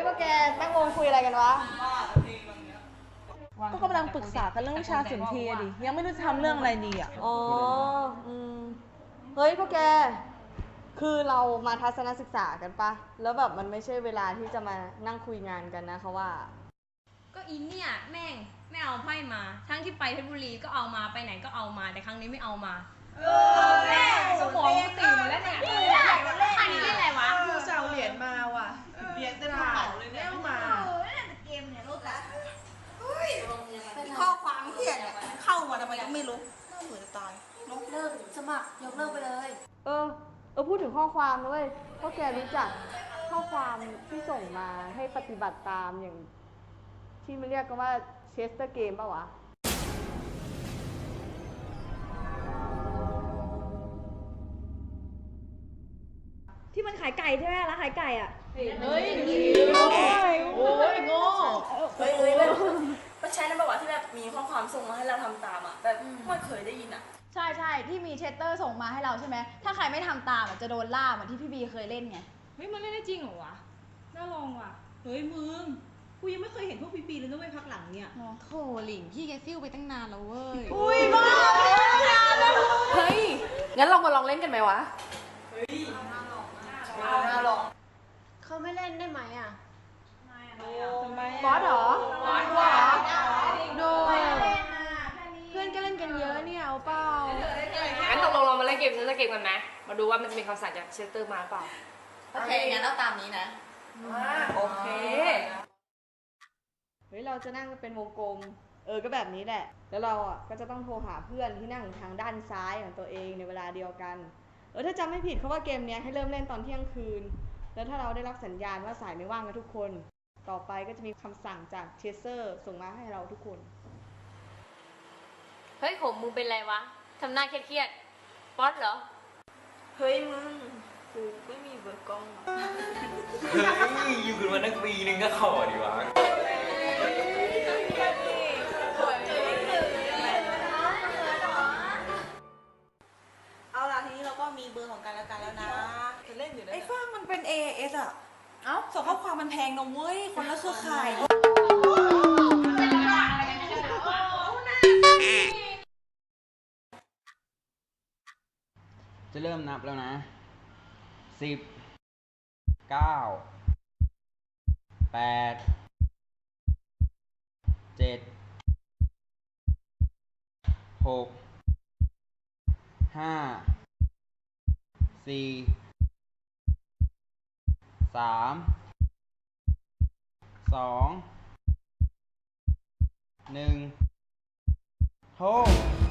ฮ้ยพวกแกตั้งวงคุยอะไรกันวะ ก็กำลังปรึกษากันเรื่องวิชาสุนทรีย์อะดิ ยังไม่รู้จะทำเรื่องอะไรดีอะ อ๋อ อืม เฮ้ยพวกแก คือเรามาทัศนศึกษากันปะ แล้วแบบมันไม่ใช่เวลาที่จะมานั่งคุยงานกันนะเขาว่า ก็อินเนี่ยแม่งไม่เอาไพ่มา ทั้งที่ไปเพชรบุรีก็เอามาไปไหนก็เอามา แต่ครั้งนี้ไม่เอามา เออแม่สมองกูตีหมดแล้วเนี่ยอันนี้เล่นอะไรวะ กูจะเอาเหรียญมาว่ะ เหรียญเต็มกระเป๋าเลยเนี่ยเอามาข้อความเขียนเนี่ยเข้ามาทำไมก็ไม่รู้น่าเบื่อจะตายเลิกสมัครยกเลิกไปเลยเออ เออพูดถึงข้อความนะเว้ยพวกแกรู้จักข้อความที่ส่งมาให้ปฏิบัติตามอย่าง ที่มันเรียกกันว่าเชสเตอร์เกมป่าวะ ที่มันขายไก่ใช่ไหมร้านขายไก่อะ เฮ้ยเฮ้ยเฮ้ยก็ใช้ในประวัติที่แบบมีข้อความส่งมาให้เราทำตามอะแต่ไม่เคยได้ยินอะ ใช่ใช่ที่มีเชสเตอร์ส่งมาให้เราใช่ไหม ถ้าใครไม่ทำตามอะจะโดนล่าเหมือนที่พี่บีเคยเล่นไง เฮ้ยมันเล่นได้จริงเหรอวะ น่าลองว่ะ เฮ้ยมึง กูยังไม่เคยเห็นพวกปีๆเลยนะเว้ยพักหลังเนี่ย โถหลิงพี่แกซิ่วไปตั้งนานแล้วเว้ย อุ้ยบ้าเฮ้ย งั้นเรามาลองเล่นกันไหมวะ เขาไม่เล่นได้ไหมอะ บอสเหรอโดเพื่อนก็เล่นกันเยอะเนี่ยเอาเปล่างั้นตกลงเรามาเล่นเกมนี้เล่นเกมกันไหมมาดูว่ามันจะมีคำสั่งจากเชสเตอร์มาหรือเปล่า โอเคงั้นเอาตามนี้นะ โอเค เฮ้ยเราจะนั่งเป็นวงกลม เออก็แบบนี้แหละ แล้วเราอะก็จะต้องโทรหาเพื่อนที่นั่งทางด้านซ้ายของตัวเองในเวลาเดียวกัน เออถ้าจำไม่ผิดเขาว่าเกมเนี้ยให้เริ่มเล่นตอนเที่ยงคืน แล้วถ้าเราได้รับสัญญาณว่าสายไม่ว่างกันทุกคน ต่อไปก็จะมีคำสั่งจากเชสเซอร์ส่งมาให้เราทุกคน เฮ้ยผมมึงเป็นไรวะทำหน้าเครียดๆป๊อตเหรอ เฮ้ยมึงกูไม่มีเบอร์กล้องอะเฮ้ยอยู่กันมาตั้งปีนึงก็ขอดีวะเอาล่ะทีนี้เราก็มีเบอร์ของกันและกันแล้วนะจะ เล่นอยู่นะไอ้ฟ้างมันเป็น AS อะ เอ้าส่งข้อความมันแพงนะเว้ย คนละเครือข่าย จะเริ่มนับแล้วนะสิบเก้าแปดเจ็ดหกห้าสี่ สามสองหนึ่งโทษ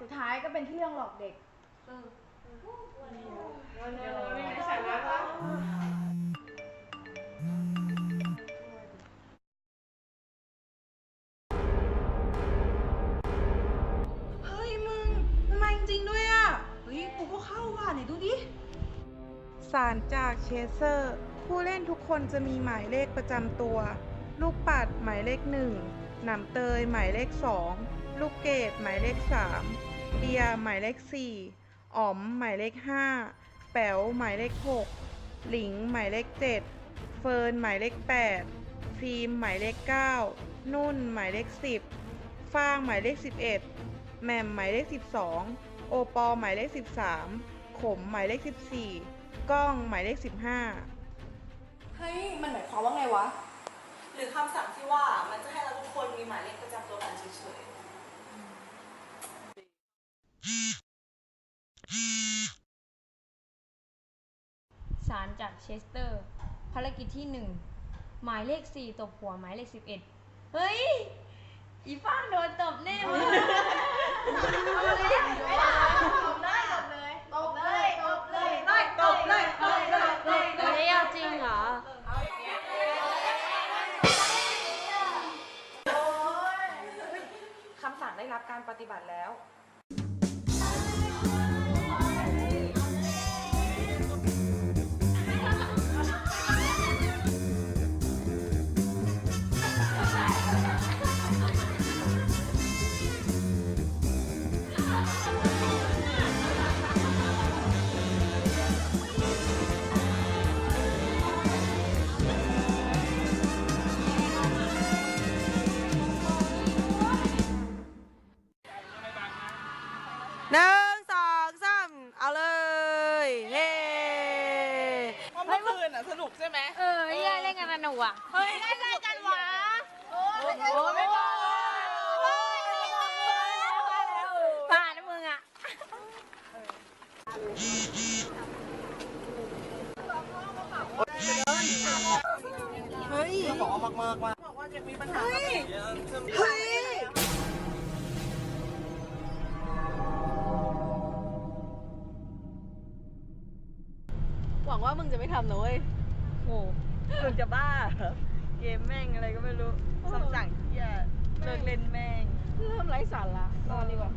สุดท้ายก็เป็นที่เรื่องหลอกเด็กเฮ้ยมึงทำไมจริงด้วยอะ เฮ้ยกูก็เข้าว่ะไหนดูดิ สารจากเชเซอร์ ผู้เล่นทุกคนจะมีหมายเลขประจำตัว ลูกปัดหมายเลขหนึ่งหนำเตยหมายเลขสอง ลูกเกดหมายเลขสามเดียหมายเลขสี่อ๋อมหมายเลขห้าแป๋วหมายเลขหกหลิงหมายเลขเจ็ดเฟิร์นหมายเลขแปดฟิล์มหมายเลขเก้านุ่นหมายเลขสิบฟางหมายเลขสิบเอ็ดแหม่มหมายเลขสิบสองโอปอหมายเลขสิบสามขมหมายเลขสิบสี่กล้องหมายเลขสิบห้าเฮ้ย มันหมายความว่าไงวะ หรือคำสั่งที่ว่ามันจะให้เราทุกคนมีหมายเลขประจำตัวกันเฉยๆ สารจากเชสเตอร์ ภารกิจที่หนึ่ง หมายเลขสี่ตบหัวหมายเลขสิบเอ็ด เฮ้ย อีฟ้างโดนตบแน่เลยเฮ้ยเอาจริงเหรอ คำสั่งได้รับการปฏิบัติแล้ว ล่นกันสนุกอะ เฮ้ยได้ไงกันวะ โอ้ไม่บอกป่านะมึงอะเฮ้ยบอกมากมากว่าบอกว่าจะมีปัญหาเฮ้ยหวังว่ามึงจะไม่ทำนะเว้ยโอ้ มึงจะบ้าเหรอเกมแม่งอะไรก็ไม่รู้คำสั่งที่จะเลิกเล่นแม่ง เริ่มไร้สาระนอนดีกว่า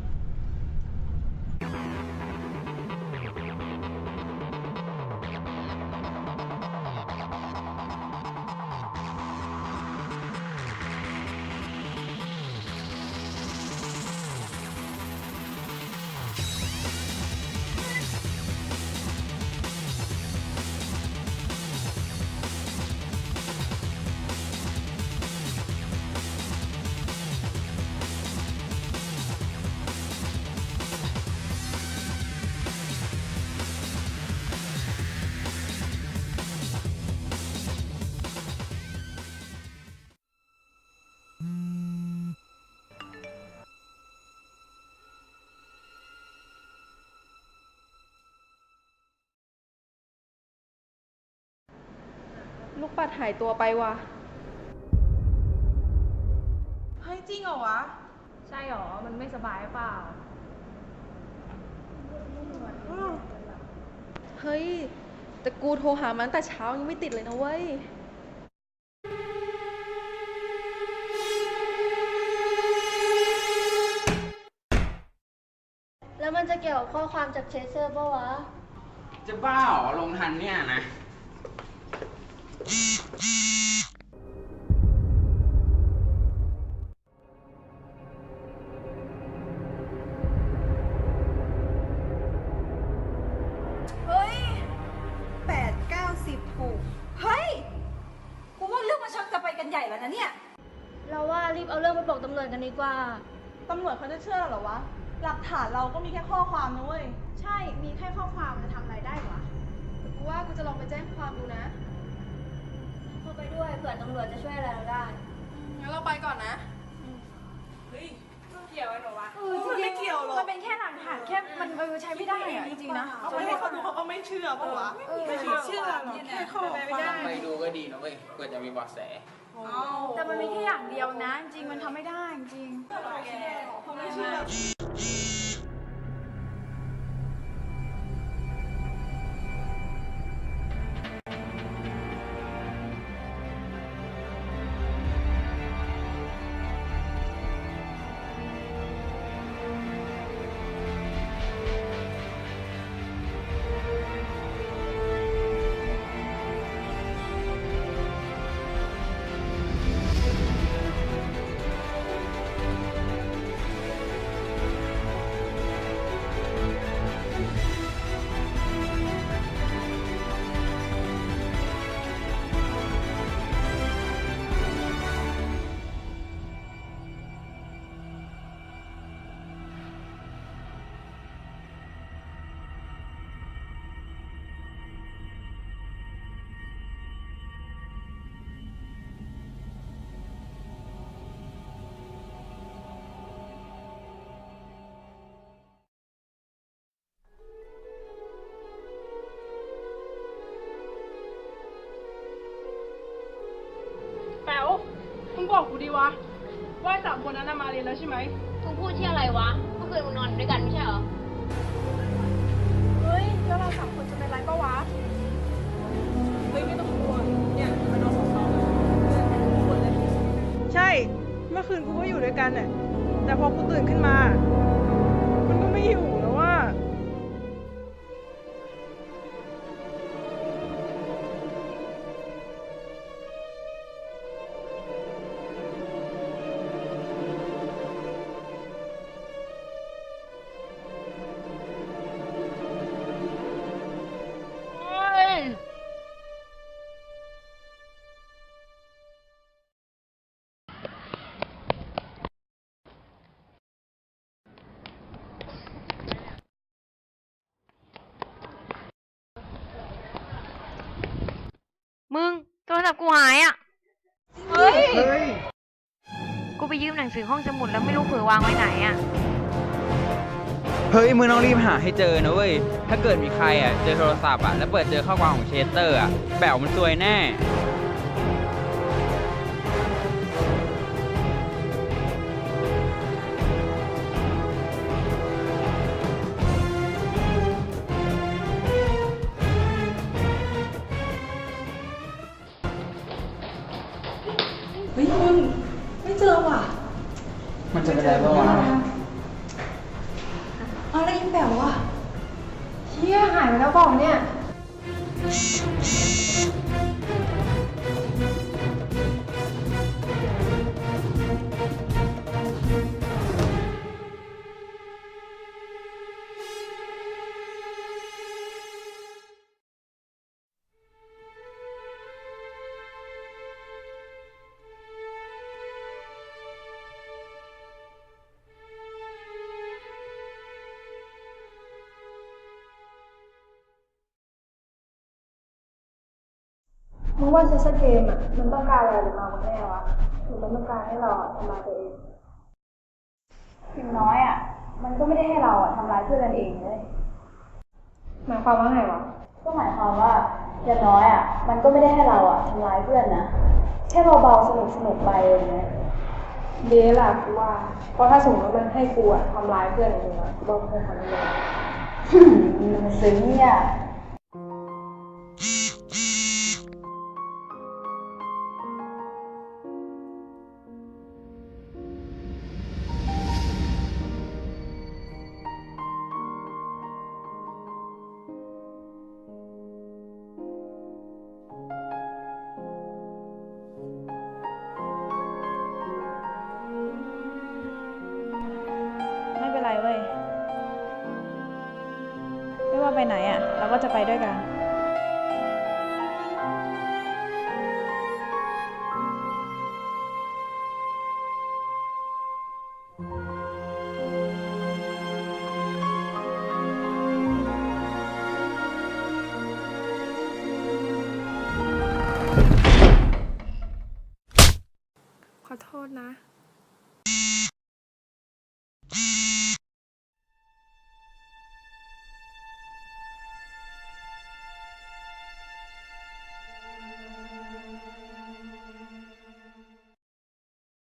ลูกปัดหายตัวไปว่ะ เฮ้ย จริงเหรอวะ ใช่หรอ มันไม่สบายเปล่า เฮ้ย แต่กูโทรหามันตั้งแต่เช้ายังไม่ติดเลยนะเว้ย แล้วมันจะเกี่ยวกับข้อความจากเชสเซอร์ปะวะ จะบ้าเหรอลงทันเนี่ยนะ เฮ้ยแปดเก้าสิบถูกเฮ้ย กูว่าเรื่องมันชักจะไปกันใหญ่แล้วนะเนี่ย เราว่ารีบเอาเรื่องไปบอกตำรวจกันดีกว่า ตำรวจเขาจะเชื่อเราเหรอวะ หลักฐานเราก็มีแค่ข้อความนะเว้ย ใช่ มีแค่ข้อความจะทำอะไรได้วะ กูว่ากูจะลองไปแจ้งความดูนะเข้า ไปด้วยเผื่อตำรวจจะช่วยอะไรเราได้ งั้นเราไปก่อนนะมันไม่เกี่ยวหรอกมันเป็นแค่หลักฐานแค่มันเออใช้ไม่ได้อะจริงๆนะเอาไปให้เขาดูเขาก็ไม่เชื่อปะวะไม่เชื่อหรอกแค่ข้อความไปดูก็ดีนะเว้ยเพื่อจะมีเบาะแสแต่มันมีแค่อย่างเดียวนะ จริงๆมันทำไม่ได้จริงบอกกู ดีวะ ว่าสามคนนั้นน่ะมาเรียนแล้วใช่ไหม มึงพูดที่อะไรวะ เมื่อคืนมึงนอนด้วยกันไม่ใช่เหรอ เฮ้ย แล้วเราสามคนจะเป็นไรปะวะ เฮ้ยไม่ต้องกลัวเนี่ยมันเอาของเราเพื่อนกันทุกคนเลยใช่ เมื่อคืนกูก็อยู่ด้วยกันน่ะแต่พอกูตื่นขึ้นมา มันก็ไม่อยู่ ศัพท์กูหายอะเฮ้ย กูไปยืมหนังสือห้องสมุดแล้วไม่รู้เผื่อวางไว้ไหนอะ เฮ้ยมึงต้องรีบหาให้เจอนะเว้ย ถ้าเกิดมีใครอะเจอโทรศัพท์อะแล้วเปิดเจอข้อความของเชสเตอร์อะแบวมันซวยแน่ เฮ้ยมึงไม่เจอว่ะมันจะเป็นอะไรบ้างวะเอาแล้วยิ้มแบบว่ะเชี่ยหายไปแล้วบอกเนี่ย มึงว่าเซสเกมอะมันต้องการอะไรหรือมากันแน่วะหรือมันต้องการให้เราอะทำลายตัวเองอย่างน้อยอะ มันก็ไม่ได้ให้เราอะทำลายเพื่อนกันเองเลยหมายความว่าไงวะก็หมายความว่าอย่างน้อยอะ มันก็ไม่ได้ให้เราอะทำลายเพื่อนนะแค่เบาๆสนุกสนุกๆไปอะไรเงี้ยดีล่ะกูว่า เพราะถ้าสมมติว่ามันให้กูอะทำลายเพื่อนจริงๆอะกูต้องคงทำไม่ได้มันซึ้งเนี่ย เราก็จะไปด้วยกันขอโทษนะ